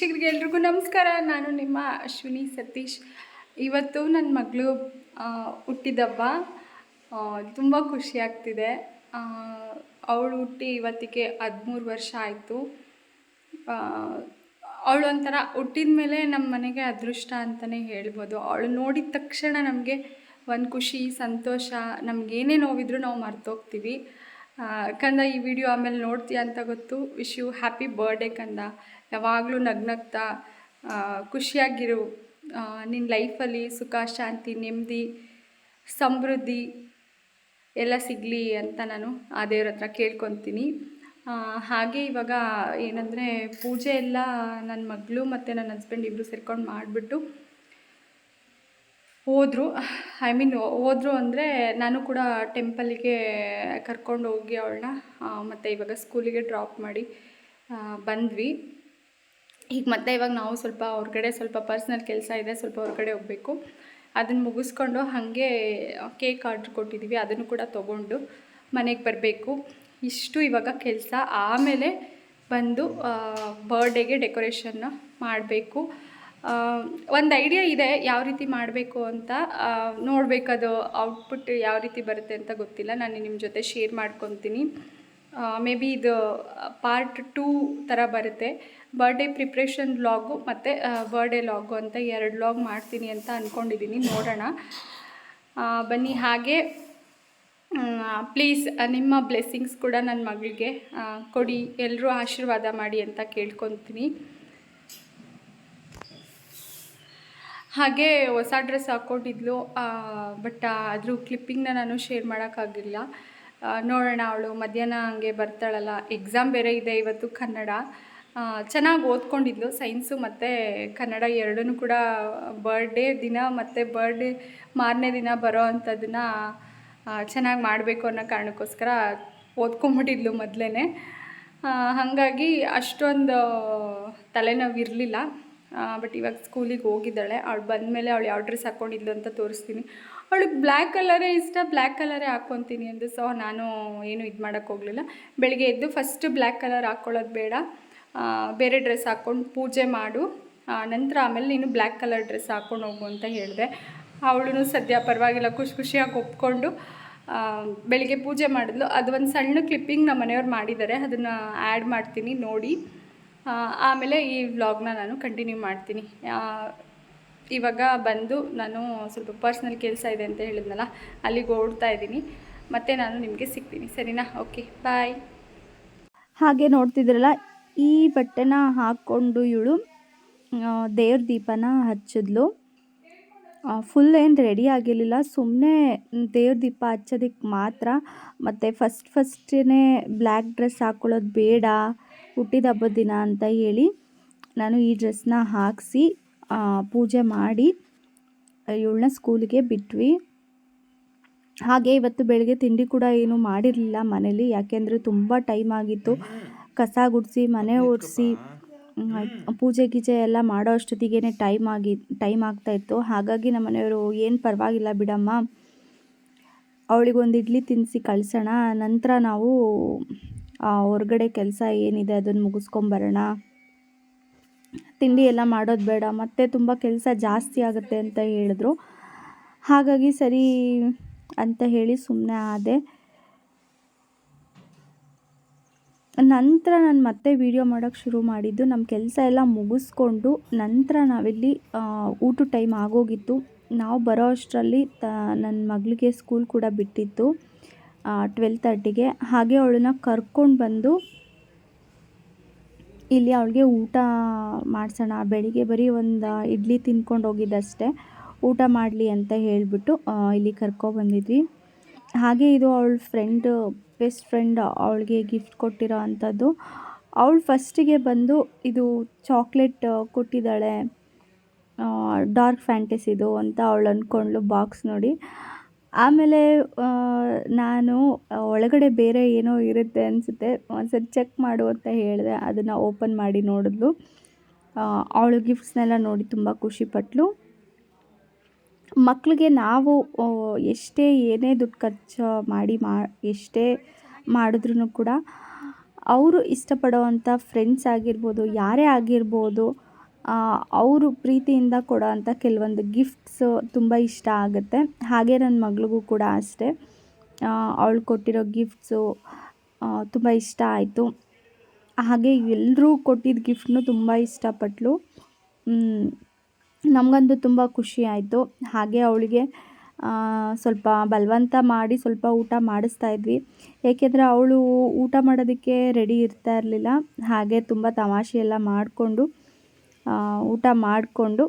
ವೀಕ್ಷಕರಿಗೆ ಎಲ್ರಿಗೂ ನಮಸ್ಕಾರ. ನಾನು ನಿಮ್ಮ ಅಶ್ವಿನಿ ಸತೀಶ್. ಇವತ್ತು ನನ್ನ ಮಗಳು ಹುಟ್ಟಿದಬ್ಬ. ತುಂಬ ಖುಷಿ ಆಗ್ತಿದೆ. ಅವಳು ಹುಟ್ಟಿ ಇವತ್ತಿಗೆ ಹದಿಮೂರು ವರ್ಷ ಆಯಿತು. ಅವಳು ಒಂಥರ ಹುಟ್ಟಿದ ಮೇಲೆ ನಮ್ಮ ಮನೆಗೆ ಅದೃಷ್ಟ ಅಂತಲೇ ಹೇಳ್ಬೋದು. ಅವಳು ನೋಡಿದ ತಕ್ಷಣ ನಮಗೆ ಒಂದು ಖುಷಿ, ಸಂತೋಷ ನಮಗೇನೇ ನೋವಿದ್ರು ನಾವು ಮರ್ತೋಗ್ತೀವಿ ಕಂದ, ಈ ವಿಡಿಯೋ ಆಮೇಲೆ ನೋಡ್ತೀಯ ಅಂತ ಗೊತ್ತು. ವಿಶ್ ಯು ಹ್ಯಾಪಿ ಬರ್ಡೇ ಕಂದ. ಯಾವಾಗಲೂ ನಗ್ನಗ್ತಾ ಖುಷಿಯಾಗಿರು. ನಿನ್ನ ಲೈಫಲ್ಲಿ ಸುಖ, ಶಾಂತಿ, ನೆಮ್ಮದಿ, ಸಮೃದ್ಧಿ ಎಲ್ಲ ಸಿಗಲಿ ಅಂತ ನಾನು ಆ ದೇವ್ರ ಹತ್ರ ಕೇಳ್ಕೊತೀನಿ. ಹಾಗೆ ಇವಾಗ ಏನಂದರೆ ಪೂಜೆ ಎಲ್ಲ ನನ್ನ ಮಗಳು ಮತ್ತು ನನ್ನ ಹಸ್ಬೆಂಡ್ ಇಬ್ಬರು ಸೇರ್ಕೊಂಡು ಮಾಡಿಬಿಟ್ಟು ಹೋದರು. ಐ ಮೀನ್ ಹೋದರು ಅಂದರೆ ನಾನು ಕೂಡ ಟೆಂಪಲ್ಲಿಗೆ ಕರ್ಕೊಂಡು ಹೋಗಿ ಅವಳನ್ನ ಮತ್ತು ಇವಾಗ ಸ್ಕೂಲಿಗೆ ಡ್ರಾಪ್ ಮಾಡಿ ಬಂದ್ವಿ. ಈಗ ಮತ್ತೆ ಇವಾಗ ನಾವು ಸ್ವಲ್ಪ ಹೊರಗಡೆ ಸ್ವಲ್ಪ ಪರ್ಸ್ನಲ್ ಕೆಲಸ ಇದೆ, ಸ್ವಲ್ಪ ಹೊರಗಡೆ ಹೋಗಬೇಕು. ಅದನ್ನು ಮುಗಿಸ್ಕೊಂಡು ಹಾಗೆ ಕೇಕ್ ಆರ್ಡ್ರ್ ಕೊಟ್ಟಿದ್ದೀವಿ ಅದನ್ನು ಕೂಡ ತೊಗೊಂಡು ಮನೆಗೆ ಬರಬೇಕು. ಇಷ್ಟು ಇವಾಗ ಕೆಲಸ. ಆಮೇಲೆ ಬಂದು ಬರ್ಡೇಗೆ ಡೆಕೋರೇಷನ್ನ ಮಾಡಬೇಕು. ಒಂದು ಐಡಿಯಾ ಇದೆ ಯಾವ ರೀತಿ ಮಾಡಬೇಕು ಅಂತ ನೋಡಬೇಕದು ಔಟ್ಪುಟ್ ಯಾವ ರೀತಿ ಬರುತ್ತೆ ಅಂತ ಗೊತ್ತಿಲ್ಲ. ನಾನು ನಿಮ್ಮ ಜೊತೆ ಶೇರ್ ಮಾಡ್ಕೊತೀನಿ. ಮೇ ಬಿ ಇದು ಪಾರ್ಟ್ ಟೂ ಥರ ಬರುತ್ತೆ. ಬರ್ಡೇ ಪ್ರಿಪ್ರೇಷನ್ ಲಾಗು ಮತ್ತು ಬರ್ಡೇ ಲಾಗು ಅಂತ ಎರಡು ಲಾಗ್ ಮಾಡ್ತೀನಿ ಅಂತ ಅಂದ್ಕೊಂಡಿದ್ದೀನಿ ನೋಡೋಣ. ಬನ್ನಿ ಹಾಗೆ ಪ್ಲೀಸ್ ನಿಮ್ಮ ಬ್ಲೆಸ್ಸಿಂಗ್ಸ್ ಕೂಡ ನನ್ನ ಮಗಳಿಗೆ ಕೊಡಿ. ಎಲ್ಲರೂ ಆಶೀರ್ವಾದ ಮಾಡಿ ಅಂತ ಕೇಳ್ಕೊತೀನಿ. ಹಾಗೆ ಹೊಸ ಡ್ರೆಸ್ ಹಾಕ್ಕೊಂಡಿದ್ಲು. ಬಟ್ ಅದ್ರ ಕ್ಲಿಪ್ಪಿಂಗ್ನ ನಾನು ಶೇರ್ ಮಾಡೋಕ್ಕಾಗಿಲ್ಲ. ನೋಡೋಣ ಅವಳು, ಮಧ್ಯಾಹ್ನ ಹಂಗೆ ಬರ್ತಾಳಲ್ಲ. ಎಕ್ಸಾಮ್ ಬೇರೆ ಇದೆ ಇವತ್ತು ಕನ್ನಡ. ಚೆನ್ನಾಗಿ ಓದ್ಕೊಂಡಿದ್ಲು ಸೈನ್ಸು ಮತ್ತು ಕನ್ನಡ ಎರಡೂ ಕೂಡ ಬರ್ಡೇ ದಿನ ಮತ್ತು ಬರ್ಡೇ ಮಾರನೇ ದಿನ ಬರೋ ಅಂಥದ್ದನ್ನ ಚೆನ್ನಾಗಿ ಮಾಡಬೇಕು ಅನ್ನೋ ಕಾರಣಕ್ಕೋಸ್ಕರ ಓದ್ಕೊಂಬಿಟ್ಟಿದ್ಲು ಮೊದಲೇ ಹಾಗಾಗಿ ಅಷ್ಟೊಂದು ತಲೆನೋವು ಇರಲಿಲ್ಲ ಬಟ್ ಇವಾಗ ಸ್ಕೂಲಿಗೆ ಹೋಗಿದ್ದಾಳೆ. ಅವಳು ಬಂದಮೇಲೆ ಅವಳು ಯಾವ ಡ್ರೆಸ್ ಹಾಕ್ಕೊಂಡಿದ್ಲು ಅಂತ ತೋರಿಸ್ತೀನಿ. ಅವಳಿಗೆ ಬ್ಲ್ಯಾಕ್ ಕಲರೇ ಇಷ್ಟ ಬ್ಲ್ಯಾಕ್ ಕಲರೇ ಹಾಕ್ಕೊತೀನಿ ಅಂದು. ಸೊ ನಾನು ಏನು ಇದು ಮಾಡೋಕ್ಕೆ ಹೋಗಲಿಲ್ಲ. ಬೆಳಿಗ್ಗೆ ಎದ್ದು ಫಸ್ಟ್ ಬ್ಲ್ಯಾಕ್ ಕಲರ್ ಹಾಕ್ಕೊಳ್ಳೋದು ಬೇಡ. ಬೇರೆ ಡ್ರೆಸ್ ಹಾಕ್ಕೊಂಡು ಪೂಜೆ ಮಾಡು. ನಂತರ ಆಮೇಲೆ ನೀನು ಬ್ಲ್ಯಾಕ್ ಕಲರ್ ಡ್ರೆಸ್ ಹಾಕ್ಕೊಂಡು ಹೋಗು ಅಂತ ಹೇಳಿದೆ. ಅವಳು ಸದ್ಯ ಪರವಾಗಿಲ್ಲ, ಖುಷಿ ಖುಷಿಯಾಗಿ ಒಪ್ಕೊಂಡು ಬೆಳಿಗ್ಗೆ ಪೂಜೆ ಮಾಡಿದ್ಲು. ಅದು ಒಂದು ಸಣ್ಣ ಕ್ಲಿಪ್ಪಿಂಗ್ ನಮ್ಮ ಮನೆಯವ್ರು ಮಾಡಿದ್ದಾರೆ. ಅದನ್ನು ಆ್ಯಡ್ ಮಾಡ್ತೀನಿ, ನೋಡಿ. ಆಮೇಲೆ ಈ ವ್ಲಾಗ್ನ ನಾನು ಕಂಟಿನ್ಯೂ ಮಾಡ್ತೀನಿ. ಇವಾಗ ಬಂದು ನಾನು ಸ್ವಲ್ಪ ಪರ್ಸ್ನಲ್ ಕೆಲಸ ಇದೆ ಅಂತ ಹೇಳಿದ್ನಲ್ಲ, ಅಲ್ಲಿಗೆ ಓಡ್ತಾ ಇದ್ದೀನಿ. ಮತ್ತೆ ನಾನು ನಿಮಗೆ ಸಿಗ್ತೀನಿ. ಸರಿನಾ? ಓಕೆ ಬಾಯ್ ಹಾಗೆ ನೋಡ್ತಿದ್ರಲ್ಲ, ಈ ಬಟ್ಟೆನ ಹಾಕ್ಕೊಂಡು ಇವಳು ದೇವ್ರ ದೀಪನ ಹಚ್ಚಿದ್ಲು. ಫುಲ್ ಏನು ರೆಡಿ ಆಗಿರಲಿಲ್ಲ. ಸುಮ್ಮನೆ ದೇವ್ರ ದೀಪ ಹಚ್ಚೋದಕ್ಕೆ ಮಾತ್ರ. ಮತ್ತು ಫಸ್ಟ್ ಫಸ್ಟೇ ಬ್ಲ್ಯಾಕ್ ಡ್ರೆಸ್ ಹಾಕ್ಕೊಳ್ಳೋದು ಬೇಡ. ಹುಟ್ಟಿದ ಹಬ್ಬದ ದಿನ ಅಂತ ಹೇಳಿ ನಾನು ಈ ಡ್ರೆಸ್ನ ಹಾಕಿಸಿ ಪೂಜೆ ಮಾಡಿ ಇವಳನ್ನ ಸ್ಕೂಲಿಗೆ ಬಿಟ್ವಿ. ಹಾಗೆ ಇವತ್ತು ಬೆಳಗ್ಗೆ ತಿಂಡಿ ಕೂಡ ಏನು ಮಾಡಿರಲಿಲ್ಲ ಮನೇಲಿ, ಯಾಕೆಂದರೆ ತುಂಬ ಟೈಮ್ ಆಗಿತ್ತು. ಕಸ ಗುಡಿಸಿ, ಮನೆ ಓಡಿಸಿ ಪೂಜೆ ಗೀಜೆ ಎಲ್ಲ ಮಾಡೋ ಅಷ್ಟೊತ್ತಿಗೆ ಟೈಮ್ ಆಗಿ ಟೈಮ್ ಆಗ್ತಾಯಿತ್ತು ಹಾಗಾಗಿ ನಮ್ಮ ಮನೆಯವರು ಏನು ಪರವಾಗಿಲ್ಲ ಬಿಡಮ್ಮ, ಅವಳಿಗೊಂದು ಇಡ್ಲಿ ತಿನ್ನಿಸಿ ಕಳಿಸೋಣ. ನಂತರ ನಾವು ಹೊರ್ಗಡೆ ಕೆಲಸ ಏನಿದೆ ಅದನ್ನು ಮುಗಿಸ್ಕೊಂಬರೋಣ. ತಿಂಡಿ ಎಲ್ಲ ಮಾಡೋದು ಬೇಡ, ಮತ್ತೆ ತುಂಬ ಕೆಲಸ ಜಾಸ್ತಿ ಆಗುತ್ತೆ ಅಂತ ಹೇಳಿದ್ರು. ಹಾಗಾಗಿ ಸರಿ ಅಂತ ಹೇಳಿ ಸುಮ್ಮನೆ ಆದೆ. ನಂತರ ನಾನು ಮತ್ತೆ ವೀಡಿಯೋ ಮಾಡೋಕ್ಕೆ ಶುರು ಮಾಡಿದ್ದು ನಮ್ಮ ಕೆಲಸ ಎಲ್ಲ ಮುಗಿಸ್ಕೊಂಡು ನಂತರ ನಾವಿಲ್ಲಿ ಊಟದ ಊಟ ಟೈಮ್ ಆಗೋಗಿತ್ತು. ನಾವು ಬರೋ ಅಷ್ಟರಲ್ಲಿ ತ ನನ್ನ ಮಗಳಿಗೆ ಸ್ಕೂಲ್ ಕೂಡ ಬಿಟ್ಟಿತ್ತು. ಟ್ವೆಲ್ ತರ್ಟಿಗೆ ಹಾಗೆ ಅವಳನ್ನ ಕರ್ಕೊಂಡು ಬಂದು ಇಲ್ಲಿ ಅವಳಿಗೆ ಊಟ ಮಾಡಿಸೋಣ. ಬೆಳಿಗ್ಗೆ ಬರೀ ಒಂದು ಇಡ್ಲಿ ತಿನ್ಕೊಂಡು ಹೋಗಿದ್ದಷ್ಟೇ. ಊಟ ಮಾಡಲಿ ಅಂತ ಹೇಳಿಬಿಟ್ಟು ಇಲ್ಲಿ ಕರ್ಕೊಬಂದಿದ್ವಿ ಹಾಗೆ ಇದು ಅವಳ ಫ್ರೆಂಡ್ ಬೆಸ್ಟ್ ಫ್ರೆಂಡ್ ಅವಳಿಗೆ ಗಿಫ್ಟ್ ಕೊಟ್ಟಿರೋ ಅಂಥದ್ದು. ಅವಳು ಫಸ್ಟಿಗೆ ಬಂದು ಇದು ಚಾಕ್ಲೇಟ್ ಕೊಟ್ಟಿದ್ದಾಳೆ. ಡಾರ್ಕ್ ಫ್ಯಾಂಟಸಿದು ಅಂತ ಅವಳು ಅಂದ್ಕೊಂಡ್ಳು ಬಾಕ್ಸ್ ನೋಡಿ. ಆಮೇಲೆ ನಾನು ಒಳಗಡೆ ಬೇರೆ ಏನೋ ಇರುತ್ತೆ ಅನಿಸುತ್ತೆ. ಒಂದ್ಸರಿ ಚೆಕ್ ಮಾಡು ಅಂತ ಹೇಳಿದೆ, ಅದನ್ನು ಓಪನ್ ಮಾಡಿ ನೋಡಿದ್ಲು. ಅವಳು ಗಿಫ್ಟ್ಸ್ನೆಲ್ಲ ನೋಡಿ ತುಂಬ ಖುಷಿಪಟ್ಲು ಮಕ್ಕಳಿಗೆ ನಾವು ಎಷ್ಟೇ ಏನೇ ದುಡ್ಡು ಖರ್ಚು ಮಾಡಿ ಮಾ, ಎಷ್ಟೇ ಮಾಡಿದ್ರೂ ಕೂಡ, ಅವರು ಇಷ್ಟಪಡೋವಂಥ ಫ್ರೆಂಡ್ಸ್ ಆಗಿರ್ಬೋದು, ಯಾರೇ ಆಗಿರ್ಬೋದು ಅವರು ಪ್ರೀತಿಯಿಂದ ಕೊಡೋವಂಥ ಕೆಲವೊಂದು ಗಿಫ್ಟ್ಸು ತುಂಬ ಇಷ್ಟ ಆಗುತ್ತೆ. ಹಾಗೆ ನನ್ನ ಮಗಳಿಗೂ ಕೂಡ ಅಷ್ಟೇ. ಅವಳು ಕೊಟ್ಟಿರೋ ಗಿಫ್ಟ್ಸು ತುಂಬ ಇಷ್ಟ ಆಯಿತು. ಹಾಗೆ ಎಲ್ಲರೂ ಕೊಟ್ಟಿದ್ದ ಗಿಫ್ಟ್ನು ತುಂಬ ಇಷ್ಟಪಟ್ಟಳು ನಮಗಂತೂ ತುಂಬ ಖುಷಿ ಆಯಿತು. ಹಾಗೆ ಅವಳಿಗೆ ಸ್ವಲ್ಪ ಬಲವಂತ ಮಾಡಿ ಸ್ವಲ್ಪ ಊಟ ಮಾಡಿಸ್ತಾ ಇದ್ವಿ. ಏಕೆಂದರೆ ಅವಳು ಊಟ ಮಾಡೋದಕ್ಕೆ ರೆಡಿ ಇರ್ತಾ ಇರಲಿಲ್ಲ. ಹಾಗೆ ತುಂಬ ತಮಾಷೆ ಎಲ್ಲ ಮಾಡಿಕೊಂಡು ಊಟ ಮಾಡಿಕೊಂಡು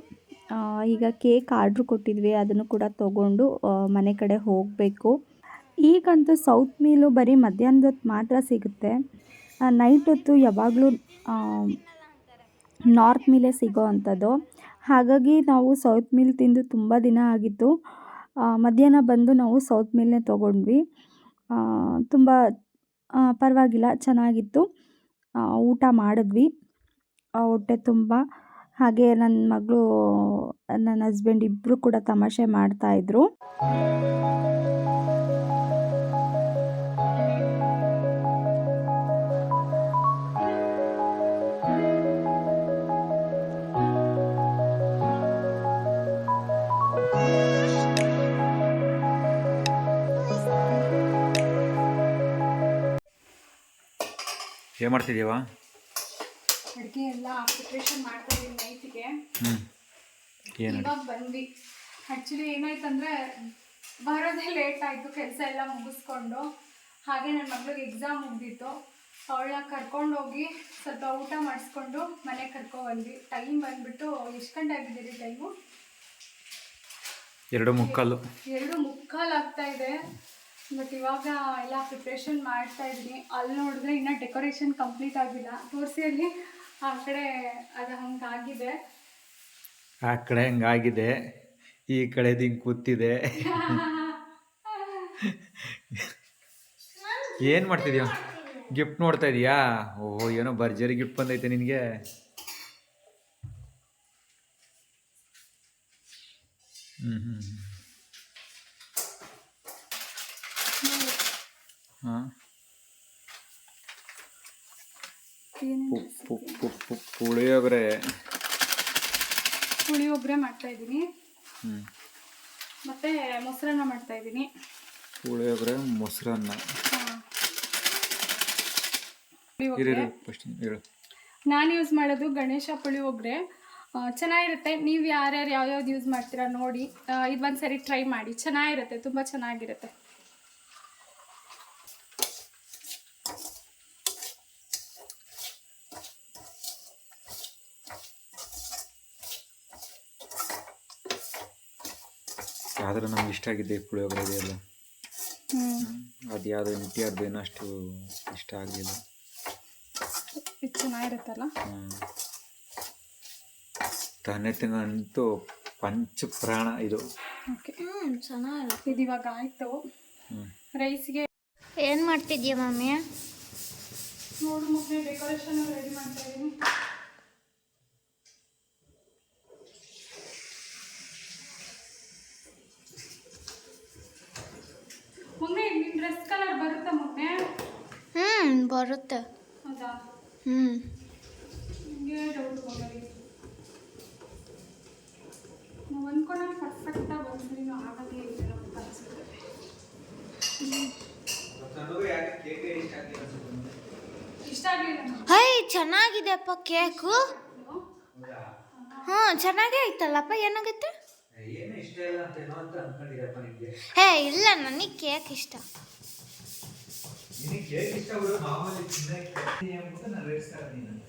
ಈಗ ಕೇಕ್ ಆರ್ಡ್ರ್ ಕೊಟ್ಟಿದ್ವಿ, ಅದನ್ನು ಕೂಡ ತೊಗೊಂಡು ಮನೆ ಕಡೆ ಹೋಗಬೇಕು. ಈಗಂತೂ ಸೌತ್ ಮೀಲು ಬರೀ ಮಧ್ಯಾಹ್ನದ ಹೊತ್ತು ಮಾತ್ರ ಸಿಗುತ್ತೆ. ನೈಟ್ ಹೊತ್ತು ಯಾವಾಗಲೂ ನಾರ್ತ್ ಮೀಲೇ ಸಿಗೋ ಅಂಥದ್ದು. ಹಾಗಾಗಿ ನಾವು ಸೌತ್ ಮೀಲ್ ತಿಂದು ತುಂಬ ದಿನ ಆಗಿತ್ತು. ಮಧ್ಯಾಹ್ನ ಬಂದು ನಾವು ಸೌತ್ ಮೀಲ್ನೇ ತೊಗೊಂಡ್ವಿ. ತುಂಬ ಪರವಾಗಿಲ್ಲ, ಚೆನ್ನಾಗಿತ್ತು. ಊಟ ಮಾಡಿದ್ವಿ. ಹೊಟ್ಟೆ ತುಂಬ ಹಾಗೆ ನನ್ನ ಮಗಳು ನನ್ನ ಹಸ್ಬೆಂಡ್ ಇಬ್ಬರು ಕೂಡ ತಮಾಷೆ ಮಾಡ್ತಾಯಿದ್ರು ಏನು ಮಾಡ್ತಿದ್ದೀವ ಅಡುಗೆ ಎಲ್ಲ ಪ್ರಿಪ್ರೇಷನ್ ಮಾಡ್ತಾ ಇದ್ದೀನಿ ನೈಟಿಗೆ ಇವಾಗ ಬಂದ್ವಿ. ಆ್ಯಕ್ಚುಲಿ ಏನಾಯ್ತಂದ್ರೆ ಬರೋದೇ ಲೇಟ್ ಆಯಿತು ಕೆಲಸ ಎಲ್ಲ ಮುಗಿಸ್ಕೊಂಡು. ಹಾಗೆ ನನ್ನ ಮಗಳಿಗೆ ಎಕ್ಸಾಮ್ ಮುಗ್ದಿತ್ತು. ಅವಳನ್ನ ಕರ್ಕೊಂಡೋಗಿ ಸ್ವಲ್ಪ ಊಟ ಮಾಡಿಸ್ಕೊಂಡು ಮನೆಗೆ ಕರ್ಕೊಬಂದ್ವಿ ಟೈಮ್ ಬಂದ್ಬಿಟ್ಟು ಎಷ್ಟು ಗಂಟೆ ಆಗಿದ್ದೀರಿ ಟೈಮು ಎರಡು ಮುಕ್ಕಾಲು. ಎರಡು ಮುಕ್ಕಾಲು ಆಗ್ತಾ ಇದೆ. ಬಟ್ ಇವಾಗ ಎಲ್ಲ ಪ್ರಿಪ್ರೇಷನ್ ಮಾಡ್ತಾ ಇದ್ದೀನಿ. ಅಲ್ಲಿ ನೋಡಿದ್ರೆ ಇನ್ನೂ ಡೆಕೋರೇಷನ್ ಕಂಪ್ಲೀಟ್ ಆಗಿಲ್ಲ. ತೋರಿಸಿ ಅಲ್ಲಿ. ಆ ಕಡೆ ಹಂಗಾಗಿದೆ ಆ ಕಡೆ ಹಂಗಾಗಿದೆ ಈ ಕಡೆ ಕೂತಿದೆ. ಏನು ಮಾಡ್ತಿದ್ಯಾ? ಗಿಫ್ಟ್ ನೋಡ್ತಾ ಇದೀಯಾ? ಓಹೋ, ಏನೋ ಭರ್ಜರಿ ಗಿಫ್ಟ್ ಬಂದೈತೆ ನಿನಗೆ. ಹ್ಞೂ ಹ್ಞೂ ಹಾಂ ಪುಳಿಯೋಗರೆ. ಪುಳಿಯೋಗರೆ ಮಾಡ್ತಾ ಇದ್ದೀನಿ. ಮತ್ತೆ ಮೊಸರನ್ನ ಮಾಡ್ತಾ ಇದ್ದೀನಿ. ಪುಳಿಯೋಗರೆ ಮೊಸರನ್ನ. ನಾನು ಯೂಸ್ ಮಾಡೋದು ಗಣೇಶ ಪುಳಿಯೋಗರೆ. ಚೆನ್ನಾಗಿರುತ್ತೆ. ನೀವು ಯಾರ್ಯಾರು ಯಾವ್ಯಾವ್ದು ಯೂಸ್ ಮಾಡ್ತೀರಾ ನೋಡಿ. ಇದು ಒಂದು ಸರಿ ಟ್ರೈ ಮಾಡಿ. ಚೆನ್ನಾಗಿರುತ್ತೆ ತುಂಬ ಚೆನ್ನಾಗಿರುತ್ತೆ. ಆದ್ರೆ ಇಷ್ಟ ಆಗಿದೆ ಪುಳಿಯೋಗರೆ ಇದೆಯಲ್ಲ. ಹ್ಞೂ ಅದು ಯಾವುದೋ ಟಿ ಏನೋ ಅಷ್ಟು ಇಷ್ಟ ಆಗಲಿಲ್ಲ. ಇದು ಚೆನ್ನಾಗಿರುತ್ತಲ್ಲ? ತಾನೇ ತಿನ್ನಂತೂ ಪಂಚ ಪ್ರಾಣ ಇದು. ಓಕೆ. ಇದು ಇವಾಗ ಆಯಿತು. ರೈಸ್ಗೆ ಏನು ಮಾಡ್ತಿದ್ಯಾ ಮಮ್ಮಿ ನೋಡು ಮುಖ್ಯ ಡೆಕೋರೇಷನ್ ರೆಡಿ ಮಾಡ್ತಾ ಇದ್ದೀನಿ ಮೊನ್ನೆ ನಿನ್ನ ಡ್ರೆಸ್ ಕಲರ್ ಬರುತ್ತಾ ಮೊನ್ನೆ ಹ್ಮ್ ಬರುತ್ತೆ. ಹೌದಾ? ನಿಮಗೆ ಡೌಟ್ ಮಗನಿಗೆ ನಾವು ಅಂದ್ಕೊಂಡಾಗ ಪರ್ಫೆಕ್ಟಾಗಿ ಬಂದ್ರಿ ಆಗೋದೇ ಇಲ್ಲ ಅಂತ ಅನ್ಸುತ್ತೆ. ಇಷ್ಟ ಆಗಲಿಲ್ಲ ಹೈ ಚೆನ್ನಾಗಿದೆಪ್ಪ ಕೇಕು. ಹ್ಞೂ ಚೆನ್ನಾಗೇ ಐತಲ್ಲಪ್ಪ ಏನಾಗುತ್ತೆ? ಏನು ಇಷ್ಟ ಇಲ್ಲ ಅಂತೇನೋ ಅಂತ ಅನ್ಕೊಂಡಿದ್ದಪ್ಪ ನಿಮಗೆ ಹೇ ಇಲ್ಲ ನನಗೆ ಕೇಕ್ ಇಷ್ಟ. ನಿನಗೆ ಕೇಕ್ ಇಷ್ಟ ಬಿಡು ಮಾಮೂಲಿ ತಿನ್ನಕ್ಕೆ. ಅಂದ್ಬಿಟ್ಟು ನಾನು ರೇಸ್ತಾ ಇದ್ದೀನಿ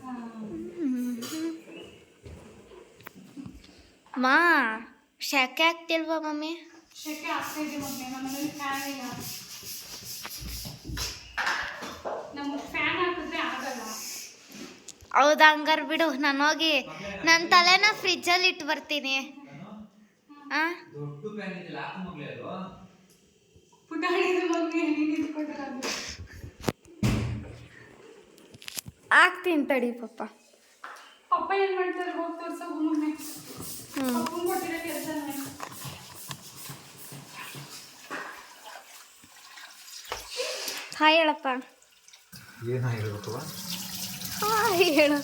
ಮಾ ಶೆಕೆ ಆಗ್ತಿಲ್ವಾ ಮಮ್ಮಿ? ಶೆಕೆ ಆಗ್ತಿದೆ ಮಮ್ಮಿ ನಮ್ಮನೇಲಿ ನಮ್ಮ ಮನೇಲಿ ಫ್ಯಾನ್ ಇಲ್ಲ. ನಮಗೆ ಫ್ಯಾನ್ ಹಾಕಿದ್ರೆ ಆಗಲ್ಲ. ಹೌದಾ ಹಂಗಾರೆ ಬಿಡು ನಾನು ಹೋಗಿ ನನ್ನ ತಲೆನ ಫ್ರಿಜ್ಜಲ್ಲಿ ಇಟ್ಟು ಬರ್ತೀನಿ. ದೊಡ್ಡ ಪ್ಯಾನ್ ಇದೆಯಲ್ಲ ಹಾಕು ಮಗ್ಲೇ ಅದು? ಪುಟಾಣಿದು ಮಮ್ಮಿ ನೀನು ಇಟ್ಕೊಂಡಿರೋದು ಆಗ್ತೀನಿ ತಡಿ ಪಪ್ಪ. ಪಪ್ಪ ಏನು ಮಾಡ್ತಾರೆ? ಹೋಗಿ ತೋರ್ಸೋ ಹ್ಞೂ ಪಪ್ಪನ್ ಕೊಟ್ಟಿರೋ ಕೆಲಸ ಹಾಯ್ ಹೇಳಪ್ಪ. ಏನಾಗಿರ್ಬೇಕು ಹೇಳು.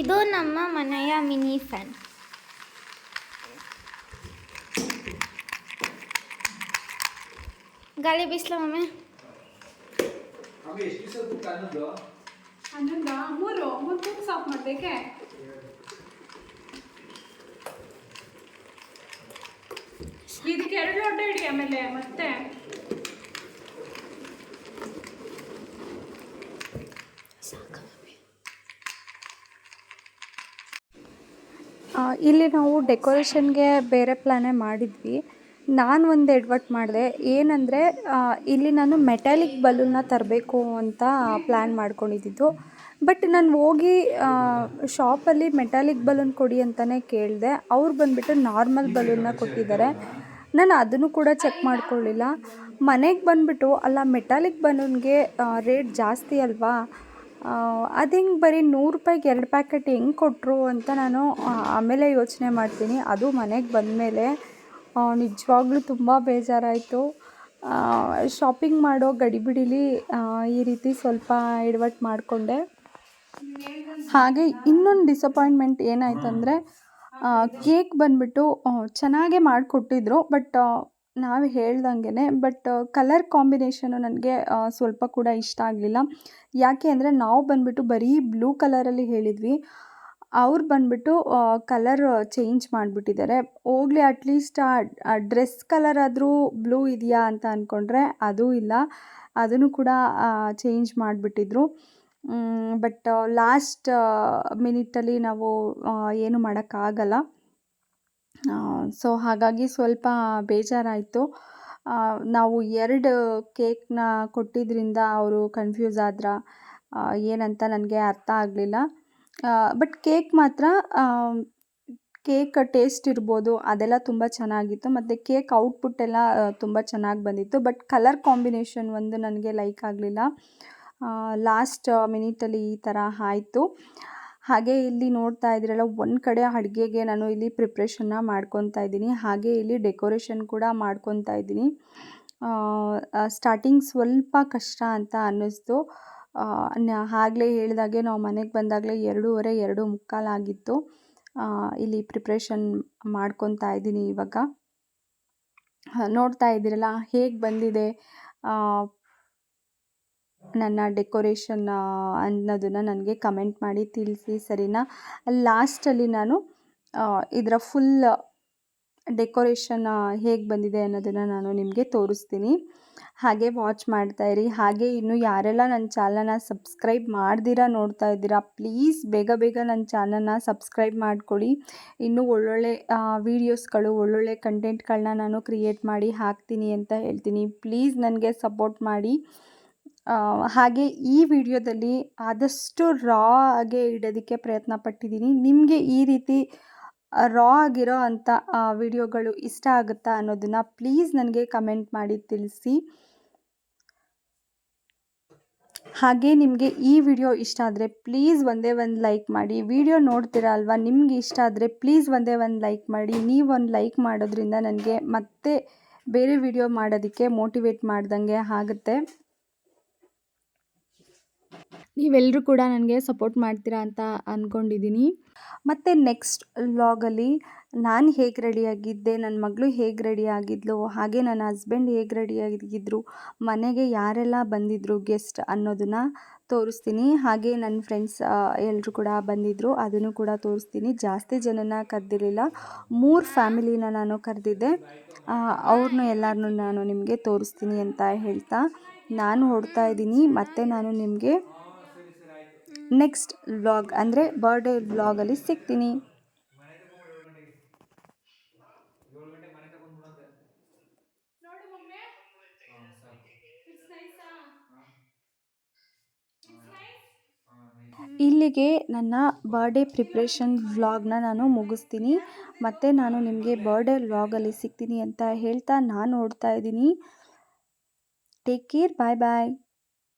ಇದು ನಮ್ಮ ಮನೆಯ ಮಿನಿ ಫ್ಯಾನ್. ಗಾಳಿ ಬಿಸಿಲ ಮಮ್ಮಿ ಹನ್ನೊಂದ? ಮೂರು. ಮೂರು ಕುಕ್ ಸಾಫ್ ಮಾಡಬೇಕೆ ಇದಕ್ಕೆ ಎರಡು ಲೋಟ ಇಡಿ ಆಮೇಲೆ ಮತ್ತೆ. ಇಲ್ಲಿ ನಾವು ಡೆಕೋರೇಷನ್ಗೆ ಬೇರೆ ಪ್ಲ್ಯಾನೇ ಮಾಡಿದ್ವಿ. ನಾನು ಒಂದು ಎಡ್ವರ್ಟ್ ಮಾಡಿದೆ. ಏನಂದರೆ ಇಲ್ಲಿ ನಾನು ಮೆಟಾಲಿಕ್ ಬಲೂನ್ನ ತರಬೇಕು ಅಂತ ಪ್ಲ್ಯಾನ್ ಮಾಡ್ಕೊಂಡಿದ್ದಿದ್ದು ಬಟ್ ನಾನು ಹೋಗಿ ಶಾಪಲ್ಲಿ ಮೆಟಾಲಿಕ್ ಬಲೂನ್ ಕೊಡಿ ಅಂತಲೇ ಕೇಳಿದೆ. ಅವ್ರು ಬಂದುಬಿಟ್ಟು ನಾರ್ಮಲ್ ಬಲೂನ್ನ ಕೊಟ್ಟಿದ್ದಾರೆ. ನಾನು ಅದನ್ನು ಕೂಡ ಚೆಕ್ ಮಾಡ್ಕೊಳ್ಳಿಲ್ಲ. ಮನೆಗೆ ಬಂದುಬಿಟ್ಟು, ಅಲ್ಲ ಮೆಟಾಲಿಕ್ ಬಲೂನ್ಗೆ ರೇಟ್ ಜಾಸ್ತಿ ಅಲ್ವಾ? ಅದು ಹೆಂಗೆ ಬರೀ ನೂರು ರೂಪಾಯಿಗೆ ಎರಡು ಪ್ಯಾಕೆಟ್ ಹೆಂಗೆ ಕೊಟ್ಟರು ಅಂತ ನಾನು ಆಮೇಲೆ ಯೋಚನೆ ಮಾಡ್ತೀನಿ. ಅದು ಮನೆಗೆ ಬಂದಮೇಲೆ ನಿಜವಾಗ್ಲೂ ತುಂಬ ಬೇಜಾರಾಯಿತು. ಶಾಪಿಂಗ್ ಮಾಡೋ ಗಡಿಬಿಡಿಲಿ ಈ ರೀತಿ ಸ್ವಲ್ಪ ಎಡವಟ್ಟು ಮಾಡಿಕೊಂಡೆ. ಹಾಗೆ ಇನ್ನೊಂದು ಡಿಸಪಾಯಿಂಟ್ಮೆಂಟ್ ಏನಾಯ್ತು ಅಂದರೆ ಕೇಕ್ ಬಂದುಬಿಟ್ಟು ಚೆನ್ನಾಗೇ ಮಾಡಿಕೊಟ್ಟಿದ್ರು ಬಟ್ ನಾವು ಹೇಳ್ದಂಗೆ ಬಟ್ ಕಲರ್ ಕಾಂಬಿನೇಷನು ನನಗೆ ಸ್ವಲ್ಪ ಕೂಡ ಇಷ್ಟ ಆಗಲಿಲ್ಲ. ಯಾಕೆ ಅಂದರೆ ನಾವು ಬಂದುಬಿಟ್ಟು ಬರೀ ಬ್ಲೂ ಕಲರಲ್ಲಿ ಹೇಳಿದ್ವಿ. ಅವ್ರು ಬಂದುಬಿಟ್ಟು ಕಲರ್ ಚೇಂಜ್ ಮಾಡಿಬಿಟ್ಟಿದ್ದಾರೆ ಹೋಗ್ಲಿ ಅಟ್ಲೀಸ್ಟ್ ಆ ಡ್ರೆಸ್ ಕಲರ್ ಆದರೂ ಬ್ಲೂ ಇದೆಯಾ ಅಂತ ಅಂದ್ಕೊಂಡ್ರೆ ಅದೂ ಇಲ್ಲ. ಅದನ್ನು ಕೂಡ ಚೇಂಜ್ ಮಾಡಿಬಿಟ್ಟಿದ್ರು. ಬಟ್ ಲಾಸ್ಟ್ ಮಿನಿಟಲ್ಲಿ ನಾವು ಏನು ಮಾಡೋಕ್ಕಾಗಲ್ಲ. ಸೊ ಹಾಗಾಗಿ ಸ್ವಲ್ಪ ಬೇಜಾರಾಯಿತು. ನಾವು ಎರಡು ಕೇಕ್ನ ಕೊಟ್ಟಿದ್ದರಿಂದ ಅವರು ಕನ್ಫ್ಯೂಸ್ ಆದ್ರ ಏನಂತ ನನಗೆ ಅರ್ಥ ಆಗಲಿಲ್ಲ. ಬಟ್ ಕೇಕ್ ಮಾತ್ರ ಕೇಕ್ ಟೇಸ್ಟ್ ಇರ್ಬೋದು, ಅದೆಲ್ಲ ತುಂಬ ಚೆನ್ನಾಗಿತ್ತು. ಮತ್ತು ಕೇಕ್ ಔಟ್ಪುಟ್ ಎಲ್ಲ ತುಂಬ ಚೆನ್ನಾಗಿ ಬಂದಿತ್ತು. ಬಟ್ ಕಲರ್ ಕಾಂಬಿನೇಷನ್ ಒಂದು ನನಗೆ ಲೈಕ್ ಆಗಲಿಲ್ಲ. ಲಾಸ್ಟ್ ಮಿನಿಟಲ್ಲಿ ಈ ಥರ ಆಯಿತು. ಹಾಗೆ ಇಲ್ಲಿ ನೋಡ್ತಾ ಇದ್ದೀರಲ್ಲ, ಒಂದು ಕಡೆ ಅಡುಗೆಗೆ ನಾನು ಇಲ್ಲಿ ಪ್ರಿಪ್ರೇಷನ್ನ ಮಾಡ್ಕೊತಾ ಇದ್ದೀನಿ. ಹಾಗೆ ಇಲ್ಲಿ ಡೆಕೋರೇಷನ್ ಕೂಡ ಮಾಡ್ಕೊತಾ ಇದ್ದೀನಿ. ಸ್ಟಾರ್ಟಿಂಗ್ ಸ್ವಲ್ಪ ಕಷ್ಟ ಅಂತ ಅನ್ನಿಸ್ತು. ಆಗಲೇ ಹೇಳಿದಾಗೆ ನಾವು ಮನೆಗೆ ಬಂದಾಗಲೇ ಎರಡೂವರೆ, ಎರಡು ಮುಕ್ಕಾಲಾಗಿತ್ತು ಇಲ್ಲಿ ಪ್ರಿಪ್ರೇಷನ್ ಮಾಡ್ಕೊತಾ ಇದ್ದೀನಿ ಇವಾಗ. ನೋಡ್ತಾ ಇದ್ದೀರಲ್ಲ, ಹೇಗೆ ಬಂದಿದೆ? ನನ್ನ ಡೆಕೋರೇಷನ್ ಅನ್ನೋದನ್ನು ನನಗೆ ಕಮೆಂಟ್ ಮಾಡಿ ತಿಳಿಸಿ, ಸರಿನಾ? ಲಾಸ್ಟಲ್ಲಿ ನಾನು ಇದರ ಫುಲ್ ಡೆಕೋರೇಷನ್ ಹೇಗೆ ಬಂದಿದೆ ಅನ್ನೋದನ್ನು ನಾನು ನಿಮಗೆ ತೋರಿಸ್ತೀನಿ. ಹಾಗೆ ವಾಚ್ ಮಾಡ್ತಾ ಇರಿ. ಹಾಗೆ ಇನ್ನು ಯಾರೆಲ್ಲ ನನ್ನ ಚಾನಲ್ನ ಸಬ್ಸ್ಕ್ರೈಬ್ ಮಾಡ್ದಿರಾ ನೋಡ್ತಾ ಇದ್ದೀರಾ ಪ್ಲೀಸ್ ಬೇಗ ಬೇಗ ನನ್ನ ಚಾನಲ್ನ ಸಬ್ಸ್ಕ್ರೈಬ್ ಮಾಡ್ಕೊಳ್ಳಿ ಇನ್ನೂ ಒಳ್ಳೊಳ್ಳೆ ವೀಡಿಯೋಸ್ಗಳು ಒಳ್ಳೊಳ್ಳೆ ಕಂಟೆಂಟ್ಗಳನ್ನ ನಾನು ಕ್ರಿಯೇಟ್ ಮಾಡಿ ಹಾಕ್ತೀನಿ ಅಂತ ಹೇಳ್ತೀನಿ. ಪ್ಲೀಸ್ ನನಗೆ ಸಪೋರ್ಟ್ ಮಾಡಿ. ಹಾಗೆ ಈ ವಿಡಿಯೋದಲ್ಲಿ ಆದಷ್ಟು ರಾ ಆಗಿ ಇಡೋದಕ್ಕೆ ಪ್ರಯತ್ನ ಪಟ್ಟಿದ್ದೀನಿ. ನಿಮಗೆ ಈ ರೀತಿ ರಾ ಆಗಿರೋ ಅಂಥ ವಿಡಿಯೋಗಳು ಇಷ್ಟ ಆಗುತ್ತಾ ಅನ್ನೋದನ್ನು ಪ್ಲೀಸ್ ನನಗೆ ಕಮೆಂಟ್ ಮಾಡಿ ತಿಳಿಸಿ. ಹಾಗೆ ನಿಮಗೆ ಈ ವಿಡಿಯೋ ಇಷ್ಟ ಆದರೆ ಪ್ಲೀಸ್ ಒಂದೇ ಒಂದು ಲೈಕ್ ಮಾಡಿ. ವಿಡಿಯೋ ನೋಡ್ತೀರಾ ಅಲ್ವಾ? ನಿಮ್ಗೆ ಇಷ್ಟ ಆದರೆ ಪ್ಲೀಸ್ ಒಂದೇ ಒಂದು ಲೈಕ್ ಮಾಡಿ. ನೀವು ಒಂದು ಲೈಕ್ ಮಾಡೋದ್ರಿಂದ ನನಗೆ ಮತ್ತೆ ಬೇರೆ ವಿಡಿಯೋ ಮಾಡೋದಕ್ಕೆ ಮೋಟಿವೇಟ್ ಮಾಡ್ದಂಗೆ ಆಗುತ್ತೆ. ನೀವೆಲ್ಲರೂ ಕೂಡ ನನಗೆ ಸಪೋರ್ಟ್ ಮಾಡ್ತೀರಾ ಅಂತ ಅಂದ್ಕೊಂಡಿದ್ದೀನಿ ಮತ್ತು ನೆಕ್ಸ್ಟ್ ವ್ಲಾಗಲ್ಲಿ ನಾನು ಹೇಗೆ ರೆಡಿಯಾಗಿದ್ದೆ, ನನ್ನ ಮಗಳು ಹೇಗೆ ರೆಡಿ ಆಗಿದ್ಲು ಹಾಗೆ ನನ್ನ ಹಸ್ಬೆಂಡ್ ಹೇಗೆ ರೆಡಿಯಾಗಿದ್ದರು, ಮನೆಗೆ ಯಾರೆಲ್ಲ ಬಂದಿದ್ದರು ಗೆಸ್ಟ್ ಅನ್ನೋದನ್ನು ತೋರಿಸ್ತೀನಿ. ಹಾಗೆ ನನ್ನ ಫ್ರೆಂಡ್ಸ್ ಎಲ್ಲರೂ ಕೂಡ ಬಂದಿದ್ದರು ಅದನ್ನು ಕೂಡ ತೋರಿಸ್ತೀನಿ. ಜಾಸ್ತಿ ಜನನ ಕರೆದಿರಲಿಲ್ಲ, ಮೂರು ಫ್ಯಾಮಿಲಿನ ನಾನು ಕರೆದಿದ್ದೆ. ಅವ್ರನ್ನೂ ಎಲ್ಲರನ್ನೂ ನಾನು ನಿಮಗೆ ತೋರಿಸ್ತೀನಿ ಅಂತ ಹೇಳ್ತಾ ನಾನು ಹೊಡ್ತಾ ಇದ್ದೀನಿ, ಮತ್ತು ನಾನು ನಿಮಗೆ ನೆಕ್ಸ್ಟ್ ವ್ಲಾಗ್ ಅಂದರೆ ಬರ್ಡೇ ವ್ಲಾಗಲ್ಲಿ ಸಿಗ್ತೀನಿ. ಇಲ್ಲಿಗೆ ನನ್ನ ಬರ್ಡೇ ಪ್ರಿಪ್ರೇಷನ್ ವ್ಲಾಗ್ನ ನಾನು ಮುಗಿಸ್ತೀನಿ, ಮತ್ತು ನಾನು ನಿಮಗೆ ಬರ್ಡೇ ವ್ಲಾಗಲ್ಲಿ ಸಿಗ್ತೀನಿ ಅಂತ ಹೇಳ್ತಾ ನಾನು ನೋಡ್ತಾ ಇದ್ದೀನಿ. ಟೇಕ್ ಕೇರ್ ಬಾಯ್ ಬಾಯ್